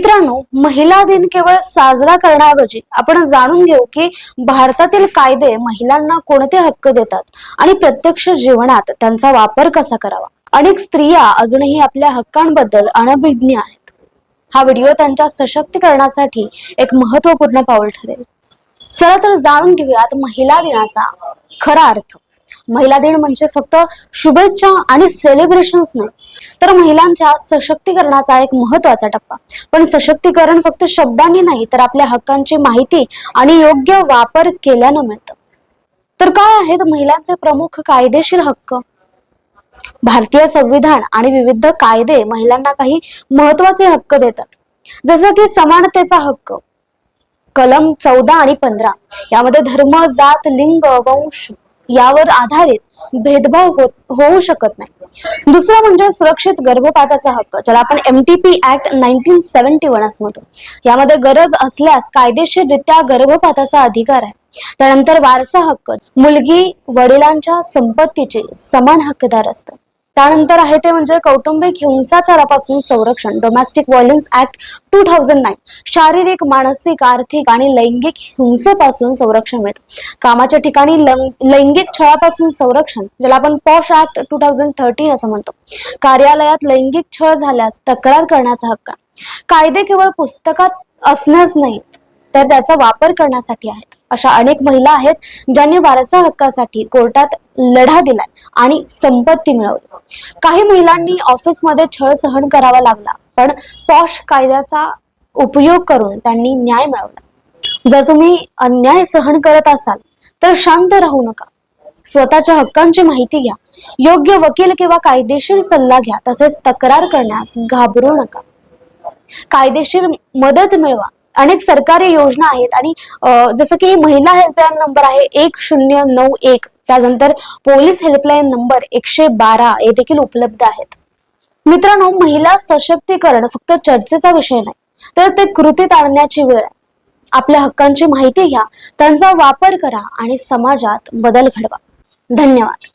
मित्रांनो महिला दिन केवळ साजरा करण्याऐवजी आपण जाणून घेऊ की भारतातील कायदे महिलांना कोणते हक्क देतात आणि प्रत्यक्ष जीवनात त्यांचा वापर कसा करावा? अनेक स्त्रिया अजूनही आपल्या हक्कांबद्दल अनभिज्ञ आहेत. हा व्हिडिओ त्यांच्या सशक्तीकरणासाठी एक महत्त्वपूर्ण पाऊल ठरेल. चला तर जाणून घेऊयात महिला दिनाचा खरा अर्थ. महिला दिन म्हणजे फक्त शुभेच्छा आणि सेलिब्रेशन्स नाही. तर महिलांच्या सशक्तीकरणाचा एक महत्त्वाचा टप्पा. पण सशक्तीकरण फक्त शब्दांनी नाही तर आपल्या हक्कांची माहिती आणि योग्य वापर केल्यानं मिळतं. तर काय आहेत महिलांचे प्रमुख कायदेशीर हक्क? भारतीय संविधान आणि विविध कायदे महिलांना काही महत्त्वाचे हक्क देतात. जसं की समानतेचा हक्क कलम चौदा आणि पंधरा. यामध्ये धर्म जात लिंग वंश यावर आधारित भेदभाव होऊ शकत नाही. दुसरं म्हणजे सुरक्षित गर्भपाताचा हक्क ज्याला आपण M T P act nineteen seventy one असं म्हणतो. यामध्ये गरज असल्यास कायदेशीररित्या गर्भपाताचा अधिकार आहे. त्यानंतर वारसा हक्क मुलगी वडिलांच्या संपत्तीचे समान हक्कदार असतात त्यानंतर आहे ते म्हणजे कौटुंबिक हिंसाचारापासून संरक्षण. Domestic violence act two thousand nine शारीरिक मानसिक आर्थिक आणि लैंगिक हिंसेपासून संरक्षण मिळतं. कामाच्या ठिकाणी लैंगिक छळापासून संरक्षण ज्याला आपण POSH act two thousand thirteen असं म्हणतो. कार्यालयात लैंगिक छळ झाल्यास तक्रार करण्याचा हक्क कायदे केवळ पुस्तकात असणंच नाही तर त्याचा वापर करण्यासाठी आहे. अशा अनेक महिला आहेत ज्यांनी वारसा हक्कासाठी कोर्टात लढा दिलाय आणि संपत्ती मिळवली. काही महिलांनी ऑफिसमध्ये छळ सहन करावा लागला पण पॉश कायद्याचा उपयोग करून त्यांनी न्याय मिळवला. जर तुम्ही अन्याय सहन करत असाल तर शांत राहू नका. स्वतःच्या हक्कांची माहिती घ्या. योग्य वकील किंवा कायदेशीर सल्ला घ्या तसेच तक्रार करण्यास घाबरू नका. कायदेशीर मदत मिळवा. अनेक सरकारी योजना आहेत आणि जसं की महिला हेल्पलाईन नंबर आहे एक शून्य नऊ एक. त्यानंतर पोलीस हेल्पलाईन नंबर एकशे बारा हे देखील उपलब्ध आहेत. मित्रांनो महिला सशक्तीकरण फक्त चर्चेचा विषय नाही तर ते कृतीत आणण्याची वेळ आहे. आपल्या हक्कांची माहिती घ्या त्यांचा वापर करा आणि समाजात बदल घडवा. धन्यवाद.